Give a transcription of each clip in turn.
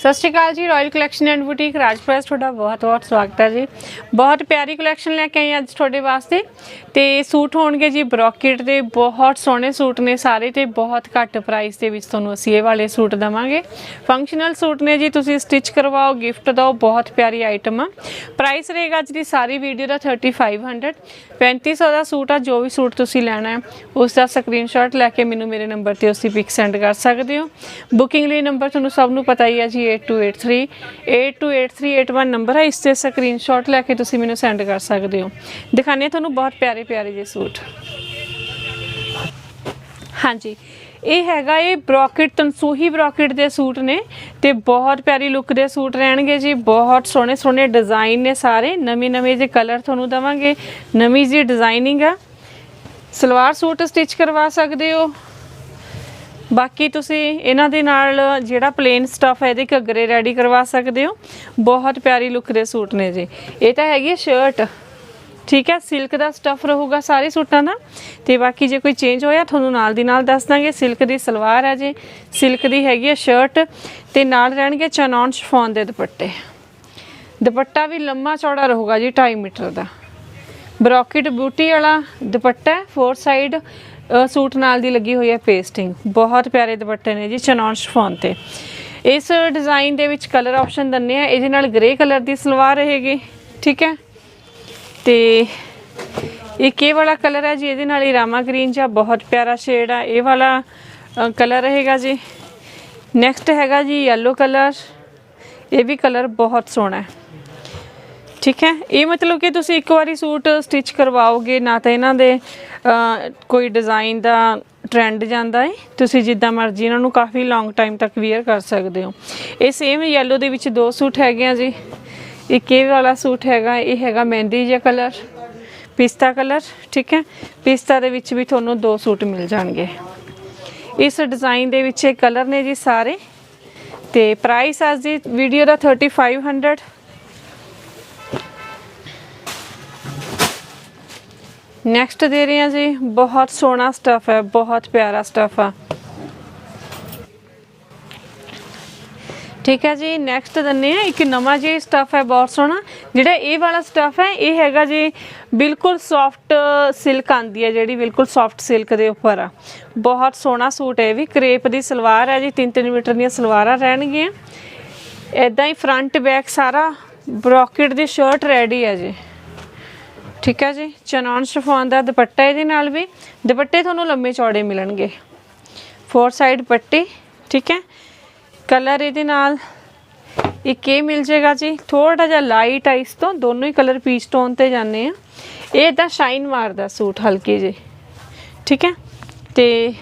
ਸਤਿ ਸ਼੍ਰੀ ਅਕਾਲ ਜੀ ਰਾਇਲ ਕਲੈਕਸ਼ਨ ਐਂਡ ਬੁਟੀਕ ਰਾਜਪ੍ਰੈਸ, ਤੁਹਾਡਾ ਬਹੁਤ ਬਹੁਤ ਸਵਾਗਤ ਹੈ ਜੀ। ਬਹੁਤ ਪਿਆਰੀ ਕਲੈਕਸ਼ਨ ਲੈ ਕੇ ਆਈ ਅੱਜ ਤੁਹਾਡੇ ਵਾਸਤੇ। ਤੇ ਸੂਟ ਹੋਣਗੇ ਜੀ ਬ੍ਰੋਕੇਟ ਦੇ, ਬਹੁਤ ਸੋਹਣੇ ਸੂਟ ਨੇ ਸਾਰੇ ਤੇ ਬਹੁਤ ਘੱਟ ਪ੍ਰਾਈਸ ਦੇ ਵਿੱਚ ਤੁਹਾਨੂੰ ਅਸੀਂ ਇਹ ਵਾਲੇ ਸੂਟ ਦਵਾਂਗੇ। ਫੰਕਸ਼ਨਲ ਸੂਟ ਨੇ ਜੀ, ਤੁਸੀਂ ਸਟਿਚ ਕਰਵਾਓ ਗਿਫਟ ਦਿਓ, ਬਹੁਤ ਪਿਆਰੀ ਆਈਟਮ ਆ। ਪ੍ਰਾਈਸ ਰਹੇਗਾ ਅੱਜ ਦੀ ਸਾਰੀ ਵੀਡੀਓ ਦਾ 3500 3500 ਦਾ ਸੂਟ ਆ, ਜੋ ਵੀ ਸੂਟ ਤੁਸੀਂ ਲੈਣਾ ਹੈ, ਉਸ ਦਾ ਸਕਰੀਨਸ਼ਾਟ ਲੈ ਕੇ ਮੈਨੂੰ ਮੇਰੇ ਨੰਬਰ ਤੇ ਉਸੇ ਪਿਕ ਸੈਂਡ ਕਰ ਸਕਦੇ ਹੋ। ਬੁਕਿੰਗ ਲਈ ਨੰਬਰ ਤੁਹਾਨੂੰ ਸਭ ਨੂੰ ਪਤਾ ਹੀ ਹੈ ਜੀ 8283 828381 ਨੰਬਰ ਹੈ, ਇਸ ਤੇ ਸਕਰੀਨਸ਼ਾਟ ਲੈ ਕੇ ਤੁਸੀਂ ਮੈਨੂੰ ਸੈਂਡ ਕਰ ਸਕਦੇ ਹੋ। ਦਿਖਾਣੇ ਤੁਹਾਨੂੰ ਬਹੁਤ ਪਿਆਰੇ ਪਿਆਰੇ ਜਿਹੇ ਸੂਟ। ਹਾਂਜੀ, ਇਹ ਹੈਗਾ ਇਹ ਬ੍ਰੋਕੇਟ, ਤਨਸੂਹੀ ਬ੍ਰੋਕੇਟ ਦੇ ਸੂਟ ਨੇ ਤੇ ਬਹੁਤ ਪਿਆਰੀ ਲੁੱਕ ਦੇ ਸੂਟ ਰਹਿਣਗੇ ਜੀ, ਬਹੁਤ ਸੋਹਣੇ ਸੋਹਣੇ ਡਿਜ਼ਾਈਨ ਨੇ ਸਾਰੇ, ਨਵੇਂ ਨਵੇਂ ਜਿਹੇ ਕਲਰ ਤੁਹਾਨੂੰ ਦਵਾਂਗੇ, ਨਵੀਂ ਜੀ ਡਿਜ਼ਾਈਨਿੰਗ ਆ। ਸਲਵਾਰ ਸੂਟ ਸਟਿਚ ਕਰਵਾ ਸਕਦੇ ਹੋ। ਬਾਕੀ ਤੁਸੀਂ ਇਹਨਾਂ ਦੇ ਨਾਲ ਜਿਹੜਾ ਪਲੇਨ ਸਟਫ ਹੈ, ਇਹਦੇ ਘੱਗਰੇ ਰੈਡੀ ਕਰਵਾ ਸਕਦੇ ਹੋ। ਬਹੁਤ ਪਿਆਰੀ ਲੁੱਕ ਦੇ ਸੂਟ ਨੇ ਜੀ। ਇਹ ਤਾਂ ਹੈਗੀ ਸ਼ਰਟ ਠੀਕ ਹੈ ਸਿਲਕ ਦਾ ਸਟਫ ਰਹੂਗਾ ਸਾਰੇ ਸੂਟਾਂ ਦਾ। ਤੇ ਬਾਕੀ ਜੇ ਕੋਈ ਚੇਂਜ ਹੋਇਆ, ਤੁਹਾਨੂੰ ਨਾਲ ਦੀ ਨਾਲ ਦੱਸ ਦਾਂਗੇ। ਸਿਲਕ ਦੀ ਸਲਵਾਰ ਹੈ ਜੀ। ਸਿਲਕ ਦੀ ਹੈਗੀ ਹੈ ਸ਼ਰਟ ਤੇ ਨਾਲ ਰਹਿਣਗੇ ਚਨੌਨ ਸ਼ਫੋਨ ਦੇ ਦੁਪੱਟੇ। ਦੁਪੱਟਾ ਵੀ ਲੰਮਾ ਚੌੜਾ ਰਹੂਗਾ ਜੀ 2.5 ਮੀਟਰ ਦਾ। ਬ੍ਰੋਕੇਟ ਬੂਟੀ ਵਾਲਾ ਦੁਪੱਟਾ ਫੋਰ ਸਾਈਡ ਸੂਟ ਨਾਲ ਦੀ ਲੱਗੀ ਹੋਈ ਹੈ ਪੇਸਟਿੰਗ ਬਹੁਤ ਪਿਆਰੇ ਦੁਪੱਟੇ ਨੇ ਜੀ ਚਨੌਨ ਸ਼ਫੋਨ ਤੇ। ਇਸ ਡਿਜ਼ਾਈਨ ਦੇ ਵਿੱਚ ਕਲਰ ਆਪਸ਼ਨ ਦੰਨੇ ਆ ਇਹਦੇ ਨਾਲ ਗ੍ਰੇ ਕਲਰ ਦੀ ਸਲਵਾਰ ਰਹੇਗੀ, ਠੀਕ ਹੈ? ਤੇ ਇੱਕ ਇਹ ਵਾਲਾ ਕਲਰ ਹੈ ਜੀ, ਇਹਦੇ ਨਾਲ ਹੀ ਰਾਮਾ ਗ੍ਰੀਨ ਜਿਹਾ ਬਹੁਤ ਪਿਆਰਾ ਸ਼ੇਡ ਆ। ਇਹ ਵਾਲਾ ਕਲਰ ਰਹੇਗਾ ਜੀ। ਨੈਕਸਟ ਹੈਗਾ ਜੀ yellow ਕਲਰ ਇਹ ਵੀ ਕਲਰ ਬਹੁਤ ਸੋਹਣਾ ਹੈ। ਠੀਕ ਹੈ? ਇਹ ਮਤਲਬ ਕਿ ਤੁਸੀਂ ਇੱਕ ਵਾਰੀ ਸੂਟ ਸਟਿਚ ਕਰਵਾਓਗੇ, ਨਾ ਤਾਂ ਇਹਨਾਂ ਦੇ ਕੋਈ ਡਿਜ਼ਾਈਨ ਦਾ ਟ੍ਰੈਂਡ ਜਾਂਦਾ ਹੈ ਤੁਸੀਂ ਜਿੱਦਾਂ ਮਰਜ਼ੀ ਇਹਨਾਂ ਨੂੰ ਕਾਫੀ ਲੌਂਗ ਟਾਈਮ ਤੱਕ ਵੇਅਰ ਕਰ ਸਕਦੇ ਹੋ। ਇਹ ਸੇਮ ਯੈਲੋ ਦੇ ਵਿੱਚ ਦੋ ਸੂਟ ਹੈਗੇ ਆ ਜੀ। ਇੱਕ ਇਹ ਵਾਲਾ ਸੂਟ ਹੈਗਾ, ਇਹ ਹੈਗਾ ਮਹਿੰਦੀ ਜਿਹਾ ਕਲਰ ਪਿਸਤਾ ਕਲਰ ਠੀਕ ਹੈ? ਪਿਸਤਾ ਦੇ ਵਿੱਚ ਵੀ ਤੁਹਾਨੂੰ ਦੋ ਸੂਟ ਮਿਲ ਜਾਣਗੇ। ਇਸ ਡਿਜ਼ਾਈਨ ਦੇ ਵਿੱਚ ਇਹ ਕਲਰ ਨੇ ਜੀ ਸਾਰੇ। ਤੇ ਪ੍ਰਾਈਸ ਅੱਜ ਦੀ ਵੀਡੀਓ ਦਾ 3500 ਨੈਕਸਟ ਦੇ ਰਹੇ ਹਾਂ ਜੀ, ਬਹੁਤ ਸੋਹਣਾ ਸਟਫ ਹੈ, ਬਹੁਤ ਪਿਆਰਾ ਸਟਫ ਆ। ਠੀਕ ਹੈ ਜੀ ਨੈਕਸਟ ਦੰਨੇ ਆ ਇੱਕ ਨਵਾਂ ਜੀ ਸਟਫ ਹੈ, ਬਹੁਤ ਸੋਹਣਾ। ਜਿਹੜਾ ਇਹ ਵਾਲਾ ਸਟਫ ਹੈ, ਇਹ ਹੈਗਾ ਜੀ, ਬਿਲਕੁਲ ਸੌਫਟ ਸਿਲਕ ਆਂਦੀ ਹੈ, ਜਿਹੜੀ ਬਿਲਕੁਲ ਸੌਫਟ ਸਿਲਕ ਦੇ ਉੱਪਰ ਆ। ਬਹੁਤ ਸੋਹਣਾ ਸੂਟ ਹੈ, ਇਹ ਵੀ ਕਰੇਪ ਦੀ ਸਲਵਾਰ ਹੈ ਜੀ 3-3 ਮੀਟਰ ਦੀਆਂ ਸਲਵਾਰਾਂ ਰਹਿਣਗੀਆਂ। ਇਦਾਂ ਹੀ ਫਰੰਟ ਬੈਕ ਸਾਰਾ ਬ੍ਰੋਕੇਟ ਦੀ ਸ਼ਰਟ ਰੈਡੀ ਹੈ ਜੀ। ਠੀਕ ਹੈ ਜੀ, ਚਨੌਨ ਸ਼ਫੋਨ ਦਾ ਦੁਪੱਟਾ ਇਹਦੇ ਨਾਲ ਵੀ। ਦੁਪੱਟੇ ਤੁਹਾਨੂੰ ਲੰਮੇ ਚੌੜੇ ਮਿਲਣਗੇ। ਫੋਰ ਸਾਈਡ ਪੱਟੀ, ਠੀਕ ਹੈ। ਕਲਰ ਇਹਦੇ ਨਾਲ ਇੱਕ ਇਹ ਮਿਲ ਜੇਗਾ ਜੀ ਥੋੜਾ ਜਿਹਾ ਲਾਈਟ ਆ ਇਸ ਤੋਂ ਦੋਨੋਂ ਹੀ ਕਲਰ ਪੀਚ ਟੋਨ ਤੇ ਜਾਂਦੇ ਆ। ਇਹ ਤਾਂ ਸ਼ਾਈਨ ਮਾਰਦਾ ਸੂਟ ਹਲਕੀ ਜੀ ਠੀਕ ਹੈ। ਤੇ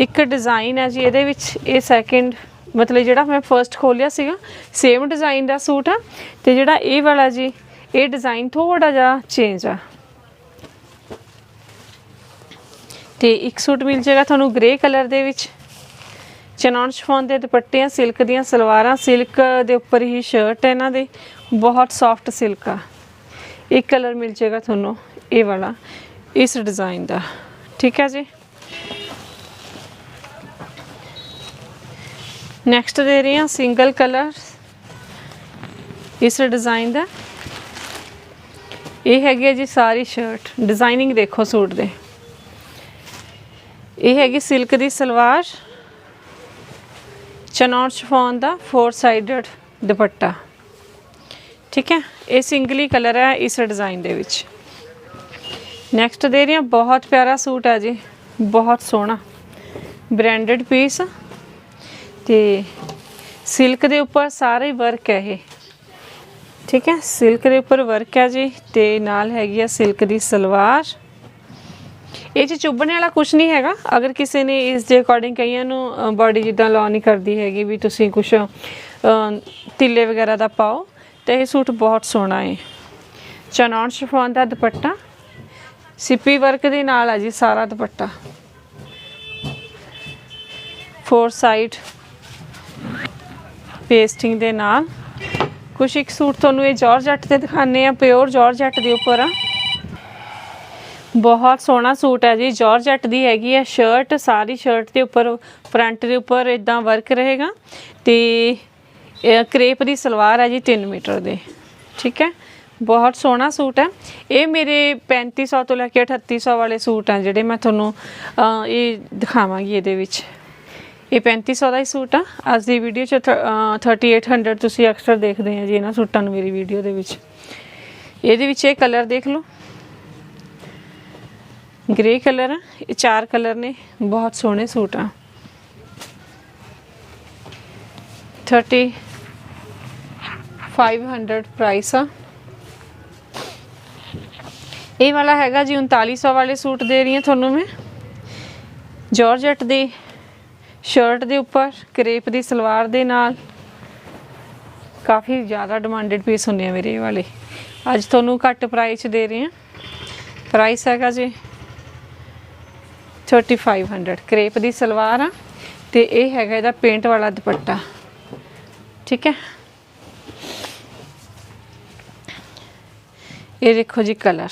ਇੱਕ ਡਿਜ਼ਾਈਨ ਹੈ ਜੀ, ਇਹਦੇ ਵਿੱਚ ਇਹ ਸੈਕਿੰਡ ਮਤਲਬ ਜਿਹੜਾ ਮੈਂ ਫਰਸਟ ਖੋਲਿਆ ਸੀਗਾ ਸੇਮ ਡਿਜ਼ਾਈਨ ਦਾ ਸੂਟ ਆ। ਤੇ ਜਿਹੜਾ ਇਹ ਵਾਲਾ ਜੀ ਇਹ ਡਿਜ਼ਾਈਨ ਥੋੜਾ ਜਿਹਾ ਚੇਂਜ ਆ। ਤੇ ਇੱਕ ਸੂਟ ਮਿਲ ਜਾਏਗਾ ਤੁਹਾਨੂੰ ਗ੍ਰੇ ਕਲਰ ਦੇ ਵਿੱਚ। ਚਨੌਨ ਸ਼ਫੋਨ ਦੇ ਦੁਪੱਟੇ ਸਿਲਕ ਦੀਆਂ ਸਲਵਾਰਾਂ ਸਿਲਕ ਦੇ ਉੱਪਰ ਹੀ ਸ਼ਰਟ ਹੈ ਇਹਨਾਂ ਦੇ। ਬਹੁਤ ਸੌਫਟ ਸਿਲਕ ਆ। ਇੱਕ ਕਲਰ ਮਿਲ ਜਾਏਗਾ ਤੁਹਾਨੂੰ ਇਹ ਵਾਲਾ, ਇਸ ਡਿਜ਼ਾਈਨ ਦਾ। ਠੀਕ ਹੈ ਜੀ? ਨੈਕਸਟ ਦੇ ਰਹੀ ਹਾਂ ਸਿੰਗਲ ਕਲਰ ਇਸ ਡਿਜ਼ਾਈਨ ਦਾ। ਇਹ ਹੈਗੀ ਹੈ ਜੀ ਸਾਰੀ ਸ਼ਰਟ ਡਿਜ਼ਾਈਨਿੰਗ ਦੇਖੋ ਸੂਟ ਦੇ। ਇਹ ਹੈਗੀ ਸਿਲਕ ਦੀ ਸਲਵਾਰ। ਚਨੌਨ ਸ਼ਫੋਨ ਦਾ ਫੋਰ ਸਾਈਡਡ ਦੁਪੱਟਾ। ਠੀਕ ਹੈ? ਇਹ ਸਿੰਗਲੀ ਕਲਰ ਹੈ ਇਸ ਡਿਜ਼ਾਈਨ ਦੇ ਵਿੱਚ। ਨੈਕਸਟ ਦੇ ਰਹੀ ਹਾਂ, ਬਹੁਤ ਪਿਆਰਾ ਸੂਟ ਹੈ ਜੀ। ਬਹੁਤ ਸੋਹਣਾ। ਬ੍ਰਾਂਡਡ ਪੀਸ ਤੇ ਸਿਲਕ ਦੇ ਉੱਪਰ ਸਾਰੇ ਵਰਕ ਹੈ ਇਹ। ਠੀਕ ਹੈ, ਸਿਲਕ ਦੇ ਉੱਪਰ ਵਰਕ ਹੈ ਜੀ ਤੇ ਨਾਲ ਹੈਗੀ ਆ ਸਿਲਕ ਦੀ ਸਲਵਾਰ। ਇਹ ਚ ਚੁੱਭਣੇ ਵਾਲਾ ਕੁਝ ਨਹੀਂ ਹੈਗਾ। ਅਗਰ ਕਿਸੇ ਨੇ ਇਸ ਦੇ ਅਕੋਰਡਿੰਗ ਕਈਆਂ ਨੂੰ ਬਾਡੀ ਜਿੱਦਾਂ ਲਾਅ ਨਹੀਂ ਕਰਦੀ ਹੈਗੀ ਵੀ ਤੁਸੀਂ ਕੁਝ ਤਿੱਲੇ ਵਗੈਰਾ ਦਾ ਪਾਓ, ਤੇ ਇਹ ਸੂਟ ਬਹੁਤ ਸੋਹਣਾ ਹੈ ਚਨੌਨ ਸ਼ਿਫੋਨ ਦਾ ਦੁਪੱਟਾ। ਸਿੱਪੀ ਵਰਕ ਦੇ ਨਾਲ ਆ ਜੀ ਸਾਰਾ ਦੁਪੱਟਾ। ਫੋਰ ਸਾਈਡ ਪੇਸਟਿੰਗ ਦੇ ਨਾਲ। ਕੁਛ ਇੱਕ ਸੂਟ ਤੁਹਾਨੂੰ ਇਹ ਜਾਰਜਟ ਤੇ ਦਿਖਾਣੇ ਆ ਪਿਓਰ ਜਾਰਜਟ ਦੇ ਉੱਪਰ ਆ। ਬਹੁਤ ਸੋਹਣਾ ਸੂਟ ਹੈ ਜੀ ਜਾਰਜਟ ਦੀ ਹੈਗੀ ਹੈ ਸ਼ਰਟ ਸਾਰੀ ਸ਼ਰਟ ਦੇ ਉੱਪਰ ਫਰੰਟ ਦੇ ਉੱਪਰ ਇਦਾਂ ਵਰਕ ਰਹੇਗਾ। ਤੇ ਇਹ ਕਰੇਪ ਦੀ ਸਲਵਾਰ ਹੈ ਜੀ 3 ਮੀਟਰ ਦੇ, ਠੀਕ ਹੈ? ਬਹੁਤ ਸੋਹਣਾ ਸੂਟ ਹੈ। ਇਹ ਮੇਰੇ 3500 ਤੋਂ ਲੈ ਕੇ 3800 ਵਾਲੇ ਸੂਟ ਆ ਜਿਹੜੇ ਮੈਂ ਤੁਹਾਨੂੰ ਇਹ ਦਿਖਾਵਾਂਗੀ ਇਹਦੇ ਵਿੱਚ। ਇਹ 3500 ਦਾ ਹੀ ਸੂਟ ਆ ਅੱਜ ਦੀ ਵੀਡੀਓ ਚ ਥ- ਅਹ, 3800 ਤੁਸੀਂ ਅਕਸਰ ਦੇਖਦੇ ਆ ਜੀ ਇਹਨਾਂ ਸੂਟਾਂ ਨੂੰ ਮੇਰੀ ਵੀਡੀਓ ਦੇ ਵਿੱਚ ਇਹਦੇ ਵਿੱਚ ਇਹ ਕਲਰ ਦੇਖ ਲਓ ਗ੍ਰੇ ਕਲਰ ਆ ਇਹ ਚਾਰ ਕਲਰ ਨੇ ਬਹੁਤ ਸੋਹਣੇ ਸੂਟ ਆ 30 500 ਪ੍ਰਾਈਸ ਆ ਇਹ ਵਾਲਾ ਹੈਗਾ ਜੀ 3900 ਵਾਲੇ ਸੂਟ ਦੇ ਰਹੀ ਹਾਂ ਤੁਹਾਨੂੰ ਮੈਂ ਜਾਰਜਟ ਦੇ ਸ਼ਰਟ ਦੇ ਉੱਪਰ, ਕਰੇਪ ਦੀ ਸਲਵਾਰ ਦੇ ਨਾਲ। ਕਾਫੀ ਜ਼ਿਆਦਾ ਡਿਮਾਂਡਡ ਪੀਸ ਹੁੰਦੇ ਆ ਮੇਰੇ ਇਹ ਵਾਲੇ। ਅੱਜ ਤੁਹਾਨੂੰ ਘੱਟ ਪ੍ਰਾਈਸ 'ਚ ਦੇ ਰਹੇ ਹਾਂ। ਪ੍ਰਾਈਸ ਹੈਗਾ ਜੀ 3500 ਕਰੇਪ ਦੀ ਸਲਵਾਰ ਆ ਤੇ ਇਹ ਹੈਗਾ ਇਹਦਾ ਪੇਂਟ ਵਾਲਾ ਦੁਪੱਟਾ। ਠੀਕ ਹੈ? ਇਹ ਦੇਖੋ ਜੀ ਕਲਰ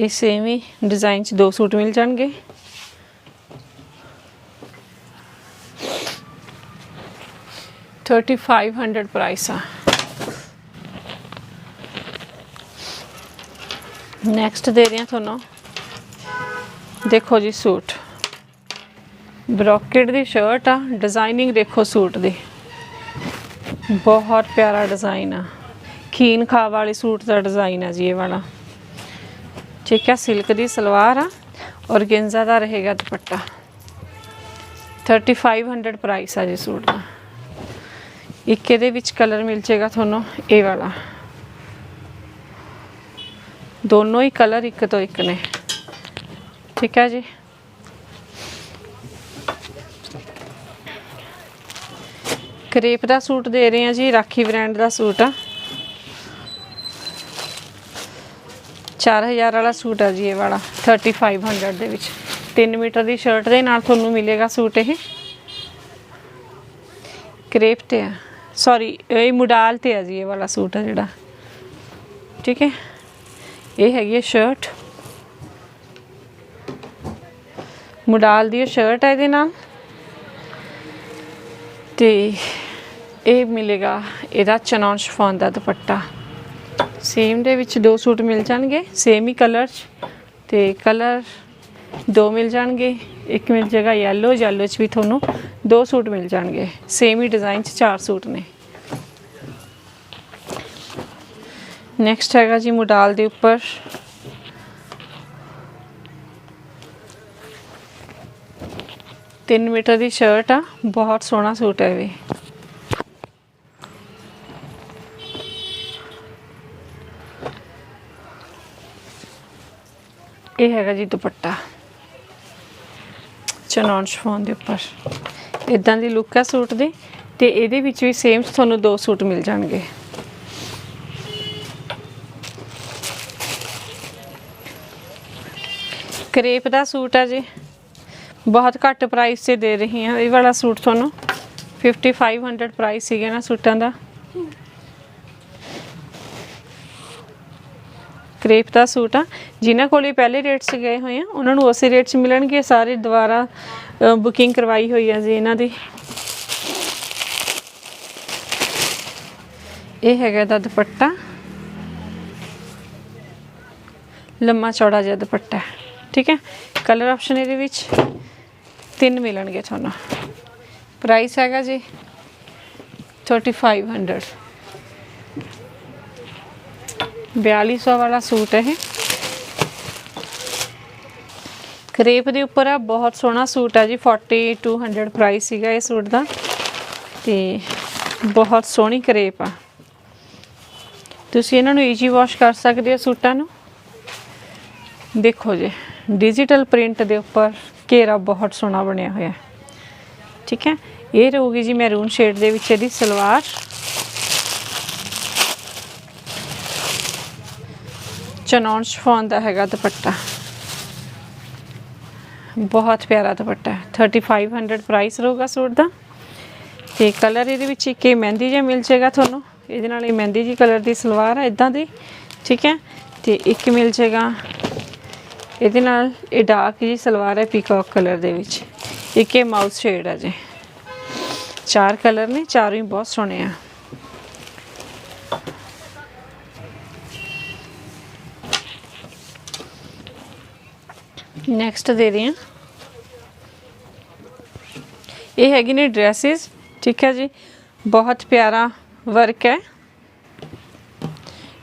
ਇਹ ਸੇਮ ਹੀ ਡਿਜ਼ਾਈਨ ਚ ਦੋ ਸੂਟ ਮਿਲ ਜਾਣਗੇ ਥਰਟੀ ਫਾਈਵ ਹੰਡਰਡ ਪ੍ਰਾਈਸ ਆ ਨੈਕਸਟ ਦੇ ਰਹੀ ਹਾਂ ਤੁਹਾਨੂੰ ਦੇਖੋ ਜੀ ਸੂਟ ਬ੍ਰੋਕੇਡ ਦੀ ਸ਼ਰਟ ਆ ਡਿਜ਼ਾਈਨਿੰਗ ਦੇਖੋ ਸੂਟ ਦੀ ਬਹੁਤ ਪਿਆਰਾ ਡਿਜ਼ਾਈਨ ਆ ਖੀਨ ਖਾ ਵਾਲੇ ਸੂਟ ਦਾ ਡਿਜ਼ਾਈਨ ਆ ਜੀ ਇਹ ਵਾਲਾ ਠੀਕ ਹੈ, ਸਿਲਕ ਦੀ ਸਲਵਾਰ ਆ ਔਰ ਗੇਂਜ਼ਾ ਦਾ ਰਹੇਗਾ ਦੁਪੱਟਾ। 3500 ਪ੍ਰਾਈਸ ਆ ਜੀ ਸੂਟ ਦਾ। ਇੱਕ ਇਹਦੇ ਵਿੱਚ ਕਲਰ ਮਿਲ ਜਾਏਗਾ ਤੁਹਾਨੂੰ, ਇਹ ਵਾਲਾ। ਦੋਨੋਂ ਹੀ ਕਲਰ ਇੱਕ ਤੋਂ ਇੱਕ ਨੇ। ਠੀਕ ਹੈ ਜੀ? ਕਰੇਪ ਦਾ ਸੂਟ ਦੇ ਰਹੇ ਆ ਜੀ, ਰਾਖੀ ਬ੍ਰਾਂਡ ਦਾ ਸੂਟ ਆ। 4000 ਵਾਲਾ ਸੂਟ ਆ ਜੀ ਇਹ ਵਾਲਾ 3500 ਦੇ ਵਿੱਚ। 3 ਮੀਟਰ ਦੀ ਸ਼ਰਟ ਦੇ ਨਾਲ ਤੁਹਾਨੂੰ ਮਿਲੇਗਾ ਸੂਟ ਇਹ। ਕਰੇਪ ਤੇ ਆ। ਸੌਰੀ ਇਹ ਮੁਡਾਲ ਤੇ ਆ ਜੀ ਇਹ ਵਾਲਾ ਸੂਟ ਆ ਜਿਹੜਾ। ਠੀਕ ਹੈ? ਇਹ ਹੈਗੀ ਹੈ ਸ਼ਰਟ ਮੁਡਾਲ ਦੀ ਸ਼ਰਟ ਹੈ ਇਹਦੇ ਨਾਲ। ਤੇ ਇਹ ਮਿਲੇਗਾ ਇਹਦਾ ਚਨੌਨ ਸ਼ਫੋਨ ਦਾ ਦੁਪੱਟਾ। ਸੇਮ ਦੇ ਵਿੱਚ ਦੋ ਸੂਟ ਮਿਲ ਜਾਣਗੇ, ਸੇਮ ਹੀ ਕਲਰ ਚ। ਤੇ ਕਲਰ ਦੋ ਮਿਲ ਜਾਣਗੇ, ਇੱਕ ਮਿਲ ਜਾਏਗਾ yellow yellow ਚ ਵੀ ਤੁਹਾਨੂੰ ਦੋ ਸੂਟ ਮਿਲ ਜਾਣਗੇ। ਸੇਮ ਹੀ ਡਿਜ਼ਾਈਨ ਚ ਚਾਰ ਸੂਟ ਨੇ। ਨੈਕਸਟ ਹੈਗਾ ਜੀ ਮੁਡਾਲ ਦੇ ਉੱਪਰ। ਤਿੰਨ ਮੀਟਰ ਦੀ ਸ਼ਰਟ ਆ, ਬਹੁਤ ਸੋਹਣਾ ਸੂਟ ਹੈ ਇਹ। ਇਹ ਹੈਗਾ ਜੀ ਦੁਪੱਟਾ। ਚਨੌਨ ਸ਼ਫੋਨ ਦੇ ਉੱਪਰ। ਇਦਾਂ ਦੀ ਲੁੱਕ ਹੈ ਸੂਟ ਦੀ ਤੇ ਇਹਦੇ ਵਿੱਚ ਵੀ ਸੇਮ ਤੁਹਾਨੂੰ ਦੋ ਸੂਟ ਮਿਲ ਜਾਣਗੇ। ਕਰੇਪ ਦਾ ਸੂਟ ਹੈ ਜੀ। ਬਹੁਤ ਘੱਟ ਪ੍ਰਾਈਸ 'ਤੇ ਦੇ ਰਹੀ ਹਾਂ ਇਹ ਵਾਲਾ ਸੂਟ ਤੁਹਾਨੂੰ 5500 ਪ੍ਰਾਈਸ ਸੀਗਾ ਨਾ ਸੂਟਾਂ ਦਾ। ਕਰੇਪ ਦਾ ਸੂਟ ਆ। ਜਿਨ੍ਹਾਂ ਕੋਲੇ ਪਹਿਲੇ ਰੇਟ 'ਚ ਗਏ ਹੋਏ ਆ, ਉਹਨਾਂ ਨੂੰ ਉਸੇ ਰੇਟ 'ਚ ਮਿਲਣਗੇ। ਸਾਰੇ ਦੁਬਾਰਾ ਬੁਕਿੰਗ ਕਰਵਾਈ ਹੋਈ ਆ ਜੀ ਇਹਨਾਂ ਦੀ। ਇਹ ਹੈਗਾ ਦਾ ਦੁਪੱਟਾ। ਲੰਮਾ ਚੌੜਾ ਜਿਹਾ ਦੁਪੱਟਾ। ਠੀਕ ਹੈ? ਕਲਰ ਆਪਸ਼ਨ ਇਹਦੇ ਵਿੱਚ ਤਿੰਨ ਮਿਲਣਗੇ ਤੁਹਾਨੂੰ। ਪ੍ਰਾਈਸ ਹੈਗਾ ਜੀ 3500 4200 ਵਾਲਾ ਸੂਟ ਹੈ ਇਹ। ਕਰੇਪ ਦੇ ਉੱਪਰ ਆ, ਬਹੁਤ ਸੋਹਣਾ ਸੂਟ ਆ ਜੀ 4200 ਪ੍ਰਾਈਸ ਸੀਗਾ ਇਹ ਸੂਟ ਦਾ। ਤੇ ਬਹੁਤ ਸੋਹਣੀ ਕਰੇਪ ਆ। ਤੁਸੀਂ ਇਹਨਾਂ ਨੂੰ ਈਜੀ ਵਾਸ਼ ਕਰ ਸਕਦੇ ਹੋ ਸੂਟਾਂ ਨੂੰ। ਦੇਖੋ ਜੀ ਡਿਜੀਟਲ ਪ੍ਰਿੰਟ ਦੇ ਉੱਪਰ ਘੇਰਾ ਬਹੁਤ ਸੋਹਣਾ ਬਣਿਆ ਹੋਇਆ। ਠੀਕ ਹੈ, ਇਹ ਰਹੂਗੀ ਜੀ ਮੈਰੂਨ ਸ਼ੇਡ ਦੇ ਵਿੱਚ ਇਹਦੀ ਸਲਵਾਰ। ਚਨੌਨ ਸ਼ਫੋਨ ਦਾ ਹੈਗਾ ਦੁਪੱਟਾ। ਬਹੁਤ ਪਿਆਰਾ ਦੁਪੱਟਾ ਹੈ। 3500 ਪ੍ਰਾਈਸ ਰਹੂਗਾ ਸੂਟ ਦਾ। ਤੇ ਕਲਰ ਇਹਦੇ ਵਿੱਚ ਇੱਕ ਇਹ ਮਹਿੰਦੀ ਜਿਹਾ ਮਿਲ ਜਾਏਗਾ ਤੁਹਾਨੂੰ। ਇਹਦੇ ਨਾਲ ਇਹ ਮਹਿੰਦੀ ਜੀ ਕਲਰ ਦੀ ਸਲਵਾਰ ਹੈ ਇਦਾਂ ਦੀ। ਠੀਕ ਹੈ? ਤੇ ਇੱਕ ਮਿਲ ਜਾਏਗਾ। ਇਹਦੇ ਨਾਲ ਇਹ ਡਾਰਕ ਜੀ ਸਲਵਾਰ ਹੈ ਪੀਕਾਕ ਕਲਰ ਦੇ ਵਿੱਚ। ਇੱਕ ਇਹ ਮਾਊਸ ਸ਼ੇਡ ਹੈ ਜੀ। ਚਾਰ ਕਲਰ ਨੇ, ਚਾਰੋਂ ਹੀ ਬਹੁਤ ਸੋਹਣੇ ਆ। ਨੈਕਸਟ ਦੇ ਰਹੀ ਹਾਂ ਇਹ ਹੈਗੀ ਨੇ ਡਰੈਸਸ ਠੀਕ ਹੈ ਜੀ। ਬਹੁਤ ਪਿਆਰਾ ਵਰਕ ਹੈ।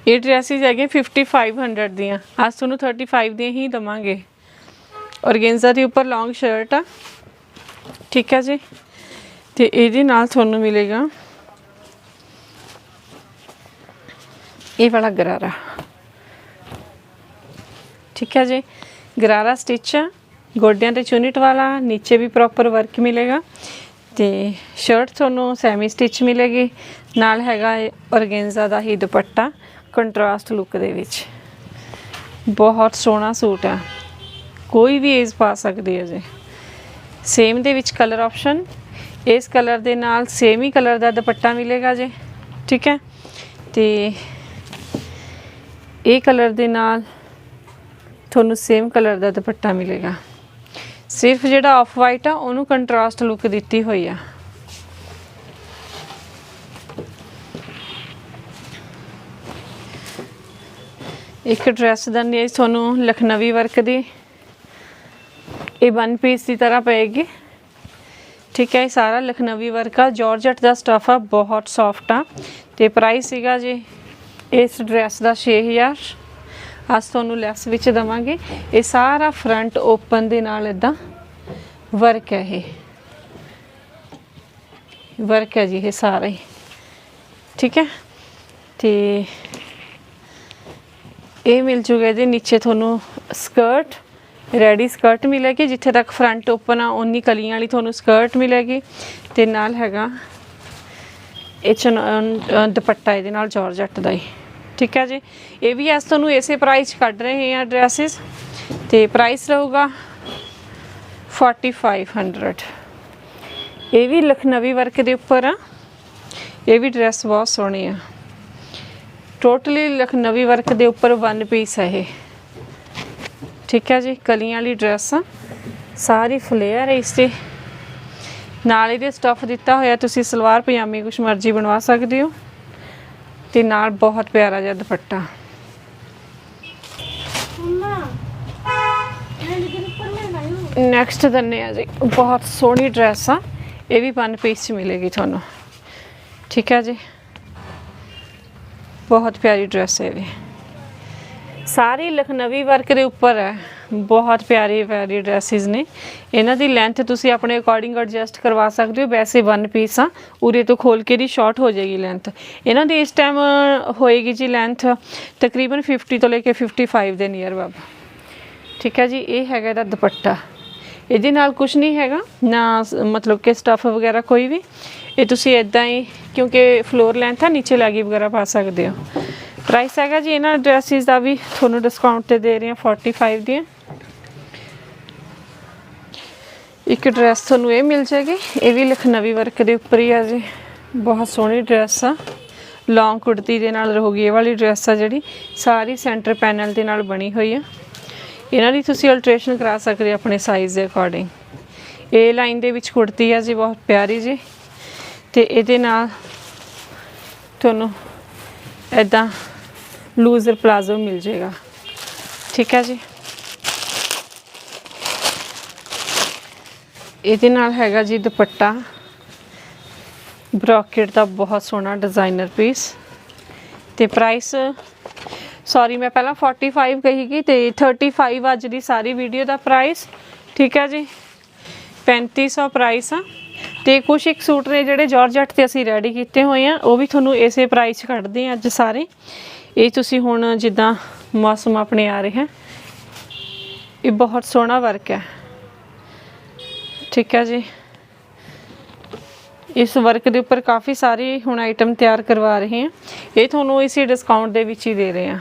ਇਹ ਡਰੈਸਸ ਹੈਗੇ 5500 ਦੀਆਂ। ਅੱਜ ਤੁਹਾਨੂੰ 35 ਦੀਆਂ ਹੀ ਦਵਾਂਗੇ। ਔਰਗੇਂਜ਼ਾ ਦੇ ਉੱਪਰ ਲੌਂਗ ਸ਼ਰਟ ਆ। ਠੀਕ ਹੈ ਜੀ। ਤੇ ਇਹਦੇ ਨਾਲ ਤੁਹਾਨੂੰ ਮਿਲੇਗਾ। ਇਹ ਵਾਲਾ ਗਰਾਰਾ। ਠੀਕ ਹੈ ਜੀ। ਗਰਾਰਾ ਸਟਿਚ ਆ, ਗੋਡਿਆਂ ਤੇ ਚੁਨਿਟ ਵਾਲਾ ਨੀਚੇ ਵੀ ਪ੍ਰੋਪਰ ਵਰਕ ਮਿਲੇਗਾ ਤੇ ਸ਼ਰਟ ਤੁਹਾਨੂੰ ਸੈਮੀ ਸਟਿਚ ਮਿਲੇਗੀ, ਨਾਲ ਹੈਗਾ ਔਰਗੇਂਜ਼ਾ ਦਾ ਹੀ ਦੁਪੱਟਾ ਕੰਟਰਾਸਟ ਲੁੱਕ ਦੇ ਵਿੱਚ। ਬਹੁਤ ਸੋਹਣਾ ਸੂਟ ਆ, ਕੋਈ ਵੀ ਏਜ ਪਾ ਸਕਦੀ ਹੈ ਜੀ। ਸੇਮ ਦੇ ਵਿੱਚ ਕਲਰ ਆਪਸ਼ਨ ਇਸ ਕਲਰ ਦੇ ਨਾਲ ਸੇਮ ਹੀ ਕਲਰ ਦਾ ਦੁਪੱਟਾ ਮਿਲੇਗਾ ਜੀ, ਠੀਕ ਹੈ? ਤੇ ਇਹ ਕਲਰ ਦੇ ਨਾਲ ਤੁਹਾਨੂੰ ਸੇਮ ਕਲਰ ਦਾ ਦੁਪੱਟਾ ਮਿਲੇਗਾ। ਸਿਰਫ ਜਿਹੜਾ ਆਫ ਵਾਈਟ ਆ, ਉਹਨੂੰ ਕੰਟਰਾਸਟ ਲੁੱਕ ਦਿੱਤੀ ਹੋਈ ਆ। ਇੱਕ ਡਰੈਸ ਦਾ ਨੇਜ ਤੁਹਾਨੂੰ ਲਖਨਵੀ ਵਰਕ ਦੀ। ਇਹ ਵਨ ਪੀਸ ਦੀ ਤਰ੍ਹਾਂ ਪਏਗੀ। ਠੀਕ ਹੈ, ਇਹ ਸਾਰਾ ਲਖਨਵੀ ਵਰਕ ਆ। ਜਾਰਜਟ ਦਾ ਸਟਫ ਆ, ਬਹੁਤ ਸੌਫਟ ਆ। ਤੇ ਪ੍ਰਾਈਸ ਸੀਗਾ ਜੀ, ਇਸ ਡਰੈਸ ਦਾ 6000 ਅੱਜ ਤੁਹਾਨੂੰ ਲੈਸ ਵਿੱਚ ਦਵਾਂਗੇ। ਇਹ ਸਾਰਾ ਫਰੰਟ ਓਪਨ ਦੇ ਨਾਲ ਇਦਾਂ ਵਰਕ ਹੈ ਇਹ। ਵਰਕ ਹੈ ਜੀ ਇਹ ਸਾਰਾ। ਹੀ ਠੀਕ ਹੈ? ਤੇ ਇਹ ਮਿਲ ਜੂਗਾ ਜੀ ਨੀਚੇ ਤੁਹਾਨੂੰ ਸਕਰਟ ਰੈਡੀ ਸਕਰਟ ਮਿਲੇਗੀ। ਜਿੱਥੇ ਤੱਕ ਫਰੰਟ ਓਪਨ ਆ ਉਨੀ ਕਲੀਆਂ ਵਾਲੀ ਤੁਹਾਨੂੰ ਸਕਰਟ ਮਿਲੇਗੀ। ਤੇ ਨਾਲ ਹੈਗਾ ਇਹ ਚਨ ਦੁਪੱਟਾ ਇਹਦੇ ਨਾਲ ਜਾਰਜਟ ਦਾ ਹੀ। ਠੀਕ ਹੈ ਜੀ। ਇਹ ਵੀ ਐਸ ਤੁਹਾਨੂੰ ਇਸੇ ਪ੍ਰਾਈਸ 'ਚ ਕੱਢ ਰਹੇ ਹਾਂ ਡਰੈਸਸ ਤੇ ਪ੍ਰਾਈਸ ਰਹੂਗਾ 4500 ਇਹ ਵੀ ਲਖਨਵੀ ਵਰਕ ਦੇ ਉੱਪਰ ਆ। ਇਹ ਵੀ ਡਰੈਸ ਬਹੁਤ ਸੋਹਣੀ ਆ। ਟੋਟਲੀ ਲਖਨਵੀ ਵਰਕ ਦੇ ਉੱਪਰ ਵਨ ਪੀਸ ਹੈ ਇਹ। ਠੀਕ ਹੈ ਜੀ, ਕਲੀਆਂ ਵਾਲੀ ਡਰੈਸ ਆ। ਸਾਰੀ ਫਲੇਅਰ ਹੈ ਇਸ ਤੇ। ਨਾਲ ਇਹਦੇ ਸਟਫ ਦਿੱਤਾ ਹੋਇਆ, ਤੁਸੀਂ ਸਲਵਾਰ, ਪਜਾਮੀ ਕੁਛ ਮਰਜ਼ੀ ਬਣਵਾ ਸਕਦੇ ਹੋ। ਤੇ ਨਾਲ ਬਹੁਤ ਪਿਆਰਾ ਜਿਹਾ ਦੁਪੱਟਾ। ਨੈਕਸਟ ਦੰਨੇ ਆ ਜੀ। ਬਹੁਤ ਸੋਹਣੀ ਡਰੈਸ ਆ। ਇਹ ਵੀ ਵਨ ਪੀਸ ਚ ਮਿਲੇਗੀ ਤੁਹਾਨੂੰ। ਠੀਕ ਹੈ ਜੀ? ਬਹੁਤ ਪਿਆਰੀ ਡਰੈਸ ਹੈ ਵੀ। ਸਾਰੀ ਲਖਨਵੀ ਵਰਕ ਦੇ ਉੱਪਰ ਹੈ। ਬਹੁਤ ਪਿਆਰੇ, ਪਿਆਰੀ ਡਰੈਸਿਸ ਨੇ। ਇਹਨਾਂ ਦੀ ਲੈਂਥ ਤੁਸੀਂ ਆਪਣੇ ਅਕੋਰਡਿੰਗ ਐਡਜਸਟ ਕਰਵਾ ਸਕਦੇ ਹੋ। ਵੈਸੇ ਵਨ ਪੀਸ ਆ। ਉਰੇ ਤੋਂ ਖੋਲ ਕੇ ਦੀ ਸ਼ਾਰਟ ਹੋ ਜਾਏਗੀ ਲੈਂਥ ਇਹਨਾਂ ਦੀ ਇਸ ਟਾਈਮ ਹੋਏਗੀ ਜੀ ਲੈਂਥ ਤਕਰੀਬਨ 50 ਤੋਂ ਲੈ ਕੇ 55 ਦੇ ਨੀਅਰ ਬਾਬ। ਠੀਕ ਹੈ ਜੀ, ਇਹ ਹੈਗਾ ਇਹਦਾ ਦੁਪੱਟਾ। ਇਹਦੇ ਨਾਲ ਕੁਝ ਨਹੀਂ ਹੈਗਾ, ਨਾ ਮਤਲਬ ਕਿ ਸਟਫ ਵਗੈਰਾ ਕੋਈ ਵੀ। ਇਹ ਤੁਸੀਂ ਇਦਾਂ ਹੀ, ਕਿਉਂਕਿ ਫਲੋਰ ਲੈਂਥ ਆ, ਨੀਚੇ ਲੈਗੀ ਵਗੈਰਾ ਪਾ ਸਕਦੇ ਹੋ। ਪ੍ਰਾਈਸ ਹੈਗਾ ਜੀ, ਇਹਨਾਂ ਡਰੈਸਿਸ ਦਾ ਵੀ ਤੁਹਾਨੂੰ ਡਿਸਕਾਊਂਟ ਤੇ ਦੇ ਰਹੇ ਹਾਂ 45 ਦੀਆਂ। ਇੱਕ ਡਰੈਸ ਤੁਹਾਨੂੰ ਇਹ ਮਿਲ ਜਾਏਗੀ। ਇਹ ਵੀ ਲਖਨਵੀ ਵਰਕ ਦੇ ਉੱਪਰ ਹੀ ਆ ਜੀ। ਬਹੁਤ ਸੋਹਣੀ ਡਰੈਸ ਆ। ਲੌਂਗ ਕੁੜਤੀ ਦੇ ਨਾਲ ਰਹੂਗੀ ਇਹ ਵਾਲੀ ਡਰੈਸ ਆ ਜਿਹੜੀ। ਸਾਰੀ ਸੈਂਟਰ ਪੈਨਲ ਦੇ ਨਾਲ ਬਣੀ ਹੋਈ ਆ। ਇਹਨਾਂ ਦੀ ਤੁਸੀਂ ਅਲਟਰੇਸ਼ਨ ਕਰਾ ਸਕਦੇ ਹੋ ਆਪਣੇ ਸਾਈਜ਼ ਦੇ ਅਕੋਰਡਿੰਗ ਇਹ ਲਾਈਨ ਦੇ ਵਿੱਚ ਕੁੜਤੀ ਆ ਜੀ, ਬਹੁਤ ਪਿਆਰੀ ਜੀ। ਤੇ ਇਹਦੇ ਨਾਲ ਤੁਹਾਨੂੰ ਇਦਾਂ ਲੂਜ਼ਰ ਪਲਾਜ਼ੋ ਮਿਲ ਜਾਏਗਾ। ਠੀਕ ਹੈ ਜੀ। ਇਹਦੇ ਨਾਲ ਹੈਗਾ ਜੀ ਦੁਪੱਟਾ। ਬ੍ਰੋਕੇਟ ਦਾ ਬਹੁਤ ਸੋਹਣਾ ਡਿਜ਼ਾਈਨਰ ਪੀਸ ਤੇ ਪ੍ਰਾਈਸ ਸੌਰੀ ਮੈਂ ਪਹਿਲਾਂ 45 ਕਹੀਗੀ ਤੇ 35 ਅੱਜ ਦੀ ਸਾਰੀ ਵੀਡੀਓ ਦਾ ਪ੍ਰਾਈਸ ਠੀਕ ਹੈ ਜੀ? 3500 ਪ੍ਰਾਈਸ ਆ। ਤੇ ਕੁਝ ਇੱਕ ਸੂਟ ਨੇ ਜਿਹੜੇ ਜਾਰਜਟ ਤੇ ਅਸੀਂ ਰੈਡੀ ਕੀਤੇ ਹੋਏ ਆ, ਉਹ ਵੀ ਤੁਹਾਨੂੰ ਇਸੇ ਪ੍ਰਾਈਸ 'ਚ ਕੱਢਦੇ ਆ ਅੱਜ ਸਾਰੇ। ਇਹ ਤੁਸੀਂ ਹੁਣ ਜਿੱਦਾਂ ਮੌਸਮ ਆਪਣੇ ਆ ਰਿਹਾ। ਇਹ ਬਹੁਤ ਸੋਹਣਾ ਵਰਕ ਹੈ। ਠੀਕ ਹੈ ਜੀ। ਇਸ ਵਰਕ ਦੇ ਉੱਪਰ ਕਾਫੀ ਸਾਰੇ ਹੁਣ ਆਈਟਮ ਤਿਆਰ ਕਰਵਾ ਰਹੇ ਹਾਂ। ਇਹ ਤੁਹਾਨੂੰ ਇਸੇ ਡਿਸਕਾਊਂਟ ਦੇ ਵਿੱਚ ਹੀ ਦੇ ਰਹੇ ਹਾਂ।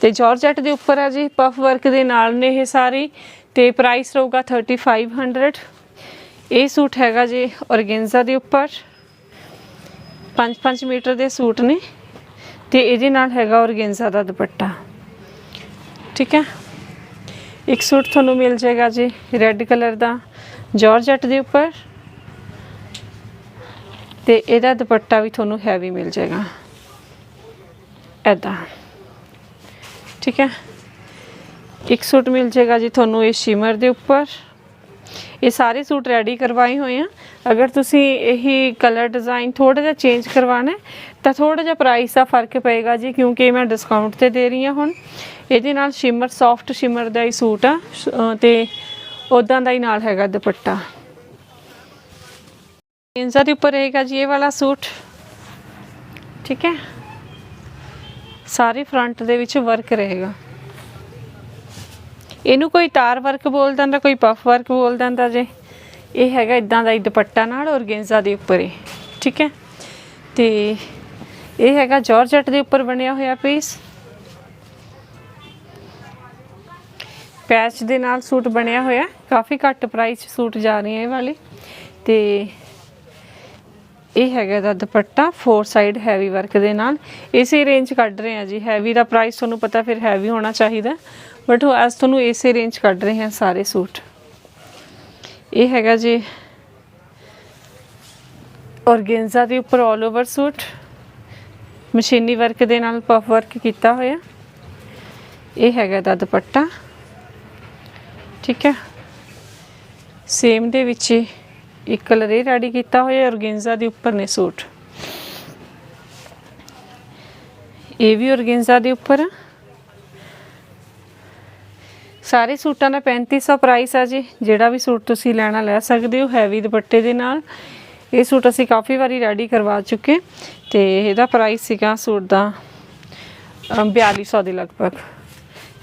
ਤੇ ਜਾਰਜਟ ਦੇ ਉੱਪਰ ਆ ਜੀ ਪਫ ਵਰਕ ਦੇ ਨਾਲ ਨੇ ਇਹ ਸਾਰੀ। ਤੇ ਪ੍ਰਾਈਸ ਰਹੂਗਾ 3500 ਇਹ ਸੂਟ ਹੈਗਾ ਜੀ ਔਰਗੇਂਜ਼ਾ ਦੇ ਉੱਪਰ। 5-5 ਮੀਟਰ ਦੇ ਸੂਟ ਨੇ। ਤੇ ਇਹਦੇ ਨਾਲ ਹੈਗਾ ਔਰਗੇਂਜ਼ਾ ਦਾ ਦੁਪੱਟਾ। ਠੀਕ ਹੈ। ਇੱਕ ਸੂਟ ਤੁਹਾਨੂੰ ਮਿਲ ਜਾਏਗਾ ਜੀ ਰੈੱਡ ਕਲਰ ਦਾ। ਜਾਰਜਟ ਦੇ ਉੱਪਰ। ਤੇ ਇਹਦਾ ਦੁਪੱਟਾ ਵੀ ਤੁਹਾਨੂੰ ਹੈਵੀ ਮਿਲ ਜਾਏਗਾ। ਐਦਾਂ ਠੀਕ ਹੈ? ਇੱਕ ਸੂਟ ਮਿਲ ਜਾਏਗਾ ਜੀ ਤੁਹਾਨੂੰ ਇਹ ਸ਼ਿਮਰ ਦੇ ਉੱਪਰ। ਇਹ ਸਾਰੇ ਸੂਟ ਰੈਡੀ ਕਰਵਾਏ ਹੋਏ ਆ। ਅਗਰ ਤੁਸੀਂ ਇਹੀ ਕਲਰ ਡਿਜ਼ਾਈਨ ਥੋੜਾ ਜਿਹਾ ਚੇਂਜ ਕਰਵਾਉਣਾ ਤਾਂ ਥੋੜਾ ਜਿਹਾ ਪ੍ਰਾਈਸ ਦਾ ਫ਼ਰਕ ਪਏਗਾ ਜੀ, ਕਿਉਂਕਿ ਮੈਂ ਡਿਸਕਾਊਂਟ ਤੇ ਦੇ ਰਹੀ ਹਾਂ ਹੁਣ। ਇਹਦੇ ਨਾਲ ਸ਼ਿਮਰ ਸੌਫਟ ਸ਼ਿਮਰ ਦਾ ਹੀ ਸੂਟ ਆ। ਸ਼- ਤੇ ਉਦਾਂ ਦਾ ਹੀ ਨਾਲ ਹੈਗਾ ਦੁਪੱਟਾ। ਇੰਜ਼ਾ ਦੇ ਉੱਪਰ ਰਹੇਗਾ ਜੀ ਇਹ ਵਾਲਾ ਸੂਟ। ਠੀਕ ਹੈ? ਸਾਰੇ ਫਰੰਟ ਦੇ ਵਿੱਚ ਵਰਕ ਰਹੇਗਾ। ਇਹਨੂੰ ਕੋਈ ਤਾਰ ਵਰਕ ਬੋਲ ਦਿੰਦਾ, ਕੋਈ ਪਫ ਵਰਕ ਬੋਲ ਦਿੰਦਾ ਜੇ। ਇਹ ਹੈਗਾ ਇਦਾਂ ਦਾ ਹੀ ਦੁਪੱਟਾ ਨਾਲ ਔਰਗੇਂਜ਼ਾ ਦੇ ਉੱਪਰ ਹੀ। ਠੀਕ ਹੈ? ਤੇ ਇਹ ਹੈਗਾ ਜਾਰਜਟ ਦੇ ਉੱਪਰ ਬਣਿਆ ਹੋਇਆ ਪੀਸ ਪੈਚ ਦੇ ਨਾਲ ਸੂਟ ਬਣਿਆ ਹੋਇਆ ਕਾਫੀ ਘੱਟ ਪ੍ਰਾਈਸ 'ਚ ਸੂਟ ਜਾ ਰਹੇ ਆ ਇਹ ਵਾਲੇ। ਤੇ ਇਹ ਹੈਗਾ ਦਾ dupatta four side heavy work ਦੇ ਨਾਲ। ਇਸੇ ਰੇਂਜ ਕੱਢ ਰਹੇ ਆ ਜੀ। ਹੈਵੀ ਦਾ ਪ੍ਰਾਈਸ ਤੁਹਾਨੂੰ ਪਤਾ ਫਿਰ ਹੈਵੀ ਹੋਣਾ ਚਾਹੀਦਾ। ਬਟ ਉਹ ਅੱਜ ਤੁਹਾਨੂੰ ਇਸੇ ਰੇਂਜ ਕੱਢ ਰਹੇ ਆ ਸਾਰੇ ਸੂਟ। ਇਹ ਹੈਗਾ ਜੀ ਔਰਗੇਂਜ਼ਾ ਦੇ ਉੱਪਰ 올 ਓਵਰ ਸੂਟ। ਮਸ਼ੀਨੀ ਵਰਕ ਦੇ ਨਾਲ ਪਫ ਵਰਕ ਕੀਤਾ ਹੋਇਆ। ਇਹ ਹੈਗਾ ਦਾ ਦੁਪੱਟਾ। ਠੀਕ ਹੈ। ਸੇਮ ਦੇ ਵਿੱਚ ਹੀ ਇੱਕ ਕਲਰ ਇਹ ਰੈਡੀ ਕੀਤਾ ਹੋਇਆ ਔਰਗੇਂਜ਼ਾ ਦੇ ਉੱਪਰ ਨੇ ਸੂਟ। ਇਹ ਵੀ ਔਰਗੇਂਜ਼ਾ ਦੇ ਉੱਪਰ ਸਾਰੇ ਸੂਟਾਂ ਦਾ 3500 ਪ੍ਰਾਈਸ ਆ ਜੀ। ਜਿਹੜਾ ਵੀ ਸੂਟ ਤੁਸੀਂ ਲੈਣਾ ਲੈ ਸਕਦੇ ਹੋ ਹੈਵੀ ਦੁਪੱਟੇ ਦੇ ਨਾਲ। ਇਹ ਸੂਟ ਅਸੀਂ ਕਾਫੀ ਵਾਰੀ ਰੈਡੀ ਕਰਵਾ ਚੁੱਕੇ ਤੇ ਇਹਦਾ ਪ੍ਰਾਈਸ ਸੀਗਾ ਸੂਟ ਦਾ ਅਮ, 4200 ਦੇ ਲਗਭਗ।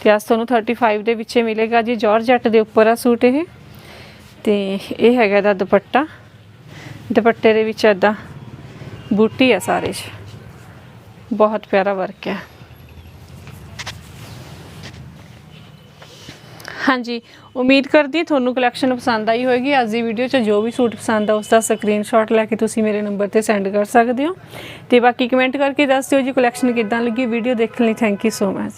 ਤੇ ਅੱਜ ਤੁਹਾਨੂੰ 35 ਦੇ ਵਿੱਚ ਮਿਲੇਗਾ? ਜੀ ਜਾਰਜਟ ਦੇ ਉੱਪਰ ਆ ਸੂਟ ਇਹ। ਤੇ ਇਹ ਹੈਗਾ ਇਹਦਾ ਦੁਪੱਟਾ। ਦੁਪੱਟੇ ਦੇ ਵਿੱਚ ਐਦਾਂ ਬੂਟੀ ਆ ਸਾਰੇ 'ਚ। ਬਹੁਤ ਪਿਆਰਾ ਵਰਕ ਹੈ ਹਾਂਜੀ, ਉਮੀਦ ਕਰਦੀ ਤੁਹਾਨੂੰ ਕਲੈਕਸ਼ਨ ਪਸੰਦ ਆਈ ਹੋਵੇਗੀ ਅੱਜ ਦੀ ਵੀਡੀਓ 'ਚ ਜੋ ਵੀ ਸੂਟ ਪਸੰਦ ਆ ਉਸ ਦਾ ਸਕਰੀਨਸ਼ਾਟ ਲੈ ਕੇ ਤੁਸੀਂ ਮੇਰੇ ਨੰਬਰ ਤੇ ਸੈਂਡ ਕਰ ਸਕਦੇ ਹੋ। ਤੇ ਬਾਕੀ ਕਮੈਂਟ ਕਰਕੇ ਦੱਸ ਦਿਓ ਜੀ ਕਲੈਕਸ਼ਨ ਕਿੱਦਾਂ ਲੱਗੀ ਵੀਡੀਓ ਦੇਖਣ ਲਈ। Thank you so much